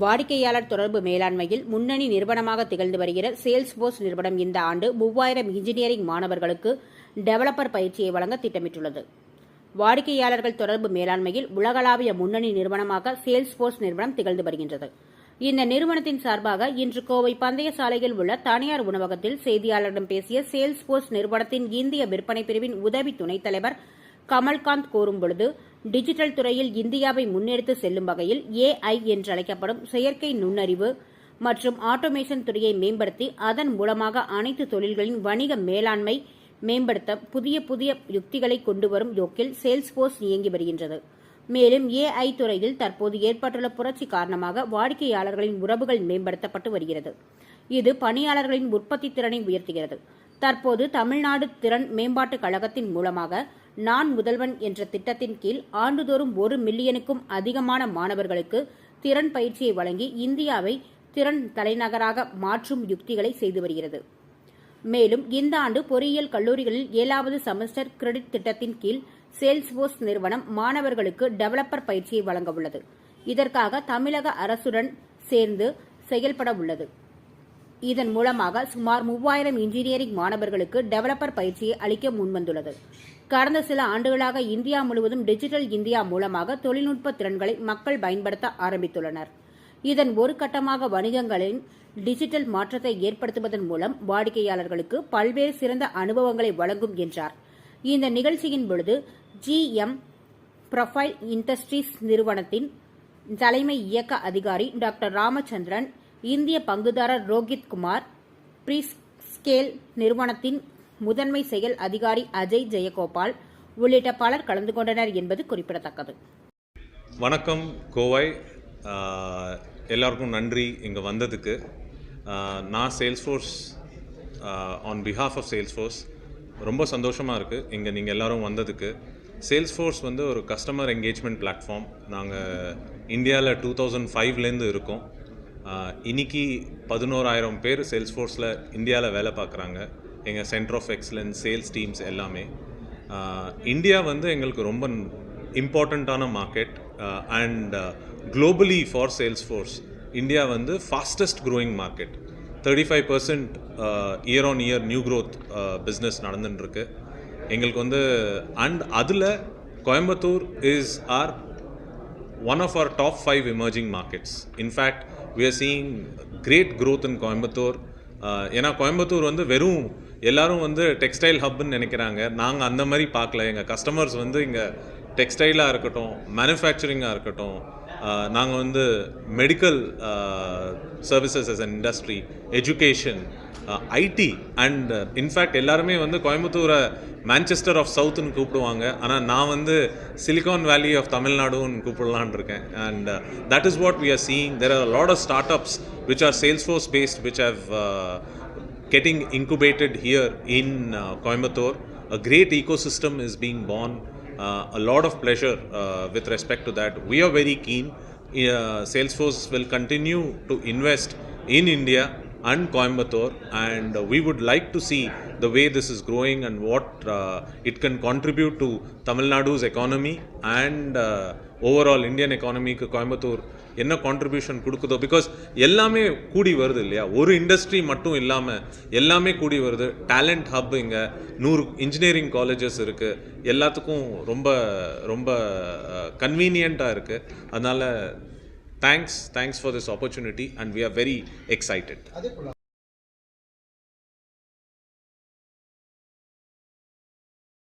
வாடிக்கையாளர் தொடர்பு மேலாண்மையில் முன்னணி நிறுவனமாக திகழ்ந்து வருகிற சேல்ஸ்போர்ஸ் நிறுவனம் இந்த ஆண்டு மூவாயிரம் இன்ஜினியரிங் மாணவர்களுக்கு டெவலப்பர் பயிற்சியை வழங்க திட்டமிட்டுள்ளது. வாடிக்கையாளர்கள் தொடர்பு மேலாண்மையில் உலகளாவிய முன்னணி நிறுவனமாக சேல்ஸ்போர்ஸ் நிறுவனம் திகழ்ந்து வருகின்றது. இந்த நிறுவனத்தின் சார்பாக இன்று கோவை பந்தய சாலையில் உள்ள தனியார் உணவகத்தில் செய்தியாளரிடம் பேசிய சேல்ஸ்போர்ஸ் நிறுவனத்தின் இந்திய விற்பனை பிரிவின் உதவி துணைத் தலைவர் கமல்காந்த் கூறும்பொழுது டிஜிட்டல் துறையில் இந்தியாவை முன்னெடுத்து செல்லும் வகையில் ஏஐ என்றழைக்கப்படும் செயற்கை நுண்ணறிவு மற்றும் ஆட்டோமேஷன் துறையை மேம்படுத்தி அதன் மூலமாக அனைத்து தொழில்களின் வணிக மேலாண்மை மேம்படுத்த புதிய புதிய யுக்திகளை கொண்டு வரும் நோக்கில் சேல்ஸ்போர்ஸ் இயங்கி வருகின்றது. மேலும் ஏஐ துறையில் தற்போது ஏற்பட்டுள்ள புரட்சி காரணமாக வாடிக்கையாளர்களின் உறவுகள் மேம்படுத்தப்பட்டு வருகிறது. இது பணியாளர்களின் உற்பத்தி திறனை உயர்த்துகிறது. தற்போது தமிழ்நாடு திறன் மேம்பாட்டுக் கழகத்தின் மூலமாக நான் முதல்வன் என்ற திட்டத்தின் கீழ் ஆண்டுதோறும் ஒரு மில்லியனுக்கும் அதிகமான மாணவர்களுக்கு திறன் பயிற்சியை வழங்கி இந்தியாவை திறன் தலைநகராக மாற்றும் யுக்திகளை செய்து வருகிறது. மேலும் இந்த ஆண்டு பொறியியல் கல்லூரிகளில் ஏழாவது செமஸ்டர் கிரெடிட் திட்டத்தின் கீழ் சேல்ஸ்போர்ஸ் நிறுவனம் மாணவர்களுக்கு டெவலப்பர் பயிற்சியை வழங்க உள்ளது. இதற்காக தமிழக அரசுடன் சேர்ந்து செயல்பட உள்ளது. இதன் மூலமாக சுமார் மூவாயிரம் இன்ஜினியரிங் மாணவர்களுக்கு டெவலப்பர் பயிற்சியை அளிக்க முன்வந்துள்ளது. கடந்த சில ஆண்டுகளாக இந்தியா முழுவதும் டிஜிட்டல் இந்தியா மூலமாக தொழில்நுட்ப திறன்களை மக்கள் பயன்படுத்த ஆரம்பித்துள்ளனர். இதன் ஒரு கட்டமாக வணிகங்களின் டிஜிட்டல் மாற்றத்தை ஏற்படுத்துவதன் மூலம் வாடிக்கையாளர்களுக்கு பல்வேறு சிறந்த அனுபவங்களை வழங்கும் என்றார். இந்த நிகழ்ச்சியின் பொழுது ஜிஎம் ப்ரொஃபைல் இண்டஸ்ட்ரீஸ் நிறுவனத்தின் தலைமை இயக்க அதிகாரி டாக்டர் ராமச்சந்திரன் இந்திய பங்குதாரர் ரோஹித் குமார் ஸ்கேல் நிறுவனத்தின் முதன்மை செயல் அதிகாரி அஜய் ஜெயகோபால் உள்ளிட்ட பலர் கலந்து கொண்டனர் என்பது குறிப்பிடத்தக்கது. வணக்கம் கோவை. எல்லாருக்கும் நன்றி இங்கே வந்ததுக்கு. நான் Salesforce on behalf of Salesforce ரொம்ப சந்தோஷமாக இருக்குது இங்கே நீங்கள் எல்லோரும் வந்ததுக்கு. சேல்ஸ்ஃபோர்ஸ் வந்து ஒரு கஸ்டமர் என்கேஜ்மெண்ட் பிளாட்ஃபார்ம் நாங்கள் இந்தியாவில் டூ தௌசண்ட் ஃபைவ்லேருந்து இருக்கோம். இன்னைக்கு பதினோராயிரம் பேர் சேல்ஸ் ஃபோர்ஸில் இந்தியாவில் வேலை பார்க்குறாங்க. எங்கள் center of excellence sales teams எல்லாமே. இந்தியா வந்து எங்களுக்கு ரொம்ப இம்பார்ட்டண்ட்டான market and globally for Salesforce India வந்து fastest growing market thirty five percent year on year new growth business நடந்துட்டுருக்கு. எங்களுக்கு வந்து அண்ட் அதில் Coimbatore is our one of our top five emerging markets in fact we are seeing great growth in Coimbatore ஏன்னா கோயம்புத்தூர் வந்து வெறும் எல்லாரும் வந்து textile ஹப்னு நினைக்கிறாங்க. நாங்கள் அந்த மாதிரி பார்க்கல. எங்கள் கஸ்டமர்ஸ் வந்து இங்கே டெக்ஸ்டைலாக இருக்கட்டும் மேனுஃபேக்சரிங்காக இருக்கட்டும் நாங்கள் வந்து medical services as an industry education IT and in fact எல்லாருமே வந்து கோயம்புத்தூரை மேன்செஸ்டர் ஆஃப் சவுத்துன்னு கூப்பிடுவாங்க. ஆனால் நான் வந்து சிலிகான் வேலி ஆஃப் தமிழ்நாடுன்னு கூப்பிடலான் இருக்கேன். And that is what we are seeing there are lot of startups which are Salesforce based which have getting incubated here in Coimbatore. A great ecosystem is being born Uh, a lot of pleasure uh, with respect to that. We are very keen. Uh, Salesforce will continue to invest in India and Coimbatore, and we would like to see the way this is growing and what uh, it can contribute to Tamil Nadu's economy and uh, overall Indian economy. Coimbatore என்ன contribution கொடுக்குதோ because எல்லாமே கூடி வருது இல்லையா? ஒரு industry மட்டும் இல்லாமல் எல்லாமே கூடி வருது. டேலண்ட் ஹப் இங்கே நூறு இன்ஜினியரிங் காலேஜஸ் இருக்குது எல்லாத்துக்கும் ரொம்ப ரொம்ப கன்வீனியண்ட்டாக இருக்குது அதனால் thanks thanks for this opportunity and we are very excited